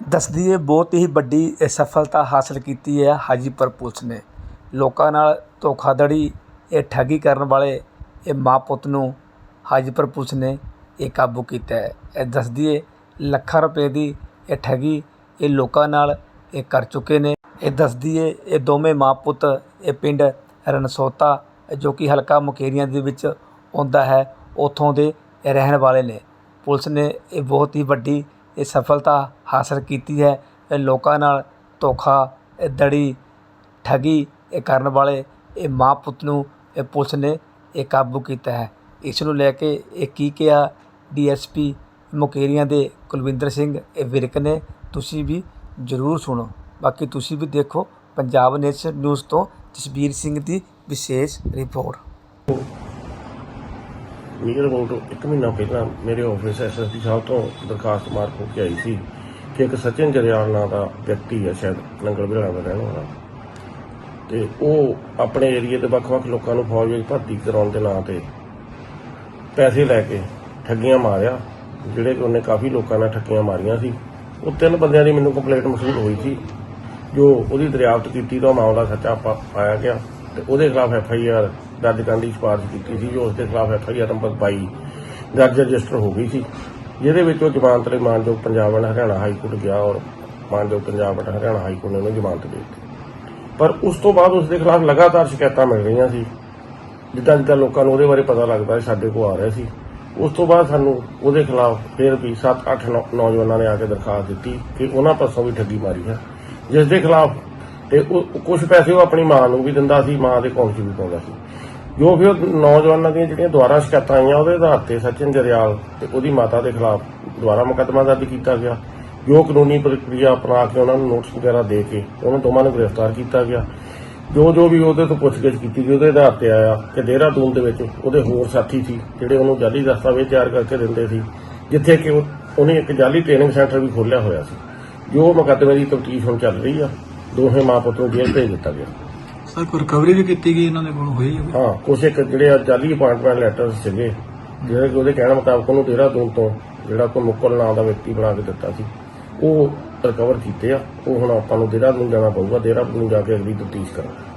ਦੱਸਦੀ ਹੈ ਬਹੁਤ ਹੀ ਵੱਡੀ ਸਫਲਤਾ ਹਾਸਲ ਕੀਤੀ ਹੈ ਹਾਜੀਪੁਰ ਪੁਲਿਸ ਨੇ। ਲੋਕਾਂ ਨਾਲ ਧੋਖਾਧੜੀ, ਇਹ ਠੱਗੀ ਕਰਨ ਵਾਲੇ, ਇਹ ਮਾਂ ਪੁੱਤ ਨੂੰ ਹਾਜੀਪੁਰ ਪੁਲਿਸ ਨੇ ਇਹ ਕਾਬੂ ਕੀਤਾ ਹੈ। ਇਹ ਦੱਸਦੀ ਹੈ, ਲੱਖਾਂ ਰੁਪਏ ਦੀ ਇਹ ਠੱਗੀ ਇਹ ਲੋਕਾਂ ਨਾਲ ਇਹ ਕਰ ਚੁੱਕੇ ਨੇ। ਇਹ ਦੱਸਦੀ ਹੈ, ਇਹ ਦੋਵੇਂ ਮਾਂ ਪੁੱਤ, ਇਹ ਪਿੰਡ ਰਣਸੋਤਾ, ਜੋ ਕਿ ਹਲਕਾ ਮੁਕੇਰੀਆਂ ਦੇ ਵਿੱਚ ਆਉਂਦਾ ਹੈ, ਉੱਥੋਂ ਦੇ ਰਹਿਣ ਵਾਲੇ ਨੇ। ਪੁਲਿਸ ਨੇ ਇਹ ਬਹੁਤ ਹੀ ਵੱਡੀ ਇਹ ਸਫਲਤਾ ਹਾਸਲ ਕੀਤੀ ਹੈ। ਇਹ ਲੋਕਾਂ ਨਾਲ ਧੋਖਾ, ਇਹ ਦੜੀ, ਠੱਗੀ, ਇਹ ਕਰਨ ਵਾਲੇ, ਇਹ ਮਾਂ ਪੁੱਤ ਨੂੰ ਇਹ ਪੁਲਿਸ ਨੇ ਇਹ ਕਾਬੂ ਕੀਤਾ ਹੈ। ਇਸ ਨੂੰ ਲੈ ਕੇ ਇਹ ਕੀ ਕਿਹਾ? ਡੀਐਸਪੀ ਮੁਕੇਰੀਆਂ ਦੇ ਕੁਲਵਿੰਦਰ ਸਿੰਘ, ਇਹ ਵਿਰਕ ਨੇ, ਤੁਸੀਂ ਵੀ ਜ਼ਰੂਰ ਸੁਣੋ। ਬਾਕੀ ਤੁਸੀਂ ਵੀ ਦੇਖੋ ਪੰਜਾਬ ਨੇਸ਼ਨ ਨਿਊਜ਼ ਤੋਂ ਜਸਬੀਰ ਸਿੰਘ ਦੀ ਵਿਸ਼ੇਸ਼ ਰਿਪੋਰਟ। ਨੀਅਰ ਅਬਾਊਟ ਇੱਕ ਮਹੀਨਾ ਪਹਿਲਾਂ ਮੇਰੇ ਆਫਿਸ ਐਸਐਸਡੀ ਸਾਹਿਬ ਤੋਂ ਦਰਖਾਸਤ ਮਾਰ ਹੋ ਕੇ ਆਈ ਸੀ ਕਿ ਇੱਕ ਸਚਿਨ ਜਰਿਆਲ ਨਾਂ ਦਾ ਵਿਅਕਤੀ ਹੈ, ਸ਼ਾਇਦ ਨੰਗਲ ਬਿਹਾਰ ਦਾ ਰਹਿਣ ਵਾਲਾ। ਤੇ ਉਹ ਆਪਣੇ ਏਰੀਏ ਦੇ ਵੱਖ-ਵੱਖ ਲੋਕਾਂ ਨੂੰ ਫੌਜ ਵਿੱਚ ਭਰਤੀ ਕਰਾਉਣ ਦੇ ਨਾਂ ਤੇ ਪੈਸੇ ਲੈ ਕੇ ਠੱਗੀਆਂ ਮਾਰਿਆ, ਜਿਹੜੇ ਕਿ ਉਹਨੇ ਕਾਫੀ ਲੋਕਾਂ ਨਾਲ ਠੱਗੀਆਂ ਮਾਰੀਆਂ ਸੀ। ਉਹ ਤਿੰਨ ਬੰਦਿਆਂ ਦੀ ਮੈਨੂੰ ਕੰਪਲੇਂਟ ਮਸੂਲ ਹੋਈ ਸੀ। ਜੋ ਉਹਦੀ ਦਰਿਆਫਤ ਕੀਤੀ ਤਾਂ ਉਹ ਮਾਮਲਾ ਸੱਚਾ ਪਾ- ਪਾਇਆ ਗਿਆ। ਤੇ ਉਹਦੇ ਖਿਲਾਫ ਐਫ ਆਈ ਆਰ ਦਰਜ ਕਰਨ ਦੀ ਸਿਫਾਰਿਸ਼ ਕੀਤੀ ਸੀ ਜੋ ਉਸ ਦੇ ਖਿਲਾਫ ਐਫ ਆਈ ਆਰ ਨੰਬਰ 22 ਦਰਜ ਰਜਿਸਟਰ ਹੋ ਗਈ ਸੀ, ਜਿਹਦੇ ਵਿੱਚ ਉਹ ਜ਼ਮਾਨਤ ਲਈ ਮਾਨਯੋਗ Punjab and Haryana high court ਗਿਆ ਔਰ ਮਾਨਯੋਗ Punjab and Haryana high court ਨੇ ਉਹਨੂੰ ਜ਼ਮਾਨਤ ਦੇ ਦਿੱਤੀ। ਪਰ ਉਸ ਤੋਂ ਬਾਅਦ ਉਸ ਦੇ ਖਿਲਾਫ ਲਗਾਤਾਰ ਸ਼ਿਕਾਇਤਾਂ ਮਿਲ ਰਹੀਆਂ ਸੀ, ਜਿੱਦਾਂ ਜਿੱਦਾਂ ਲੋਕਾਂ ਨੂੰ ਉਹਦੇ ਬਾਰੇ ਪਤਾ ਲੱਗਦਾ ਸਾਡੇ ਕੋਲ ਆ ਰਿਹਾ ਸੀ। ਉਸ ਤੋਂ ਬਾਅਦ ਸਾਨੂੰ ਉਹਦੇ ਖਿਲਾਫ ਫਿਰ ਵੀ 7-8 ਨੌਜਵਾਨਾਂ ਨੇ ਆ ਕੇ ਦਰਖਾਸਤ ਦਿੱਤੀ ਕਿ ਉਹਨਾਂ ਪਾਸੋਂ ਵੀ ਠੱਗੀ ਮਾਰੀ ਹੈ ਜਿਸ ਦੇ ਖਿਲਾਫ ਤੇ ਉਹ ਕੁਝ ਪੈਸੇ ਉਹ ਆਪਣੀ ਮਾਂ ਨੂੰ ਵੀ ਦਿੰਦਾ ਸੀ, ਮਾਂ ਦੇ ਅਕਾਊਂਟ 'ਚ ਵੀ ਪਾਉਂਦਾ ਸੀ। ਜੋ ਵੀ ਉਹ ਨੌਜਵਾਨਾਂ ਦੀਆਂ ਜਿਹੜੀਆਂ ਦੁਆਰਾ ਸ਼ਿਕਾਇਤਾਂ ਆਈਆਂ, ਉਹਦੇ ਆਧਾਰ ਤੇ ਸਚਿਨ ਜਰਿਆਲ ਤੇ ਉਹਦੀ ਮਾਤਾ ਦੇ ਖਿਲਾਫ ਦੁਆਰਾ ਮੁਕੱਦਮਾ ਦਰਜ ਕੀਤਾ ਗਿਆ। ਜੋ ਕਾਨੂੰਨੀ ਪ੍ਰਕਿਰਿਆ ਅਪਣਾ ਕੇ ਉਹਨਾਂ ਨੂੰ ਨੋਟਿਸ ਵਗੈਰਾ ਦੇ ਕੇ ਉਹਨਾਂ ਦੋਵਾਂ ਨੂੰ ਗ੍ਰਿਫਤਾਰ ਕੀਤਾ ਗਿਆ। ਜੋ ਜੋ ਵੀ ਉਹਦੇ ਤੋਂ ਪੁੱਛਗਿੱਛ ਕੀਤੀ ਗਈ, ਉਹਦੇ ਆਧਾਰ ਤੇ ਆਇਆ ਕਿ ਦੇਹਰਾਦੂਨ ਦੇ ਵਿੱਚ ਉਹਦੇ ਹੋਰ ਸਾਥੀ ਸੀ, ਜਿਹੜੇ ਉਹਨੂੰ ਜਾਲੀ ਦਸਤਾਵੇਜ਼ ਤਿਆਰ ਕਰਕੇ ਦਿੰਦੇ ਸੀ, ਜਿੱਥੇ ਕਿ ਉਹਨੇ ਇੱਕ ਜਾਲੀ ਟ੍ਰੇਨਿੰਗ ਸੈਂਟਰ ਵੀ ਖੋਲ੍ਹਿਆ ਹੋਇਆ ਸੀ। ਜੋ ਮੁਕੱਦਮੇ ਦੀ ਤਫਤੀਸ਼ ਹੁਣ ਚੱਲ ਰਹੀ ਆ। ਦੋਹੇ ਮਾਂ ਪੁੱਤ ਨੂੰ ਜੇਲ੍ਹ ਭੇਜ ਦਿੱਤਾ ਗਿਆ। ਸਰ ਕੋਈ ਰਿਕਵਰੀ ਵੀ ਕੀਤੀ ਗਈ ਇਹਨਾਂ ਦੇ ਕੋਲ ਹੋਈ ਹੈ? ਹਾਂ ਕੁਛ ਇੱਕ ਜਿਹੜੇ ਆ ਜਾਲੀ ਅਪਾਇੰਟਮੈਂਟ ਲੈਟਰ ਸੀਗੇ ਜਿਹੜੇ ਕਿ ਉਹਦੇ ਕਹਿਣ ਮੁਤਾਬਕ ਉਹਨੂੰ ਦੇਹਰਾਦੂਨ ਤੋਂ ਜਿਹੜਾ ਕੋਈ ਮੁਕਲ ਨਾਂ ਦਾ ਵਿਅਕਤੀ ਬਣਾ ਕੇ ਦਿੱਤਾ ਸੀ ਉਹ ਰਿਕਵਰ ਕੀਤੇ ਆ। ਉਹ ਹੁਣ ਆਪਾਂ ਨੂੰ ਦੇਹਰਾਦੂਨ ਜਾਣਾ ਪਊਗਾ ਦੇਹਰਾਦੂਨ ਜਾ ਕੇ ਅਗਲੀ ਤਫਤੀਸ਼ ਕਰਾਂਗੇ।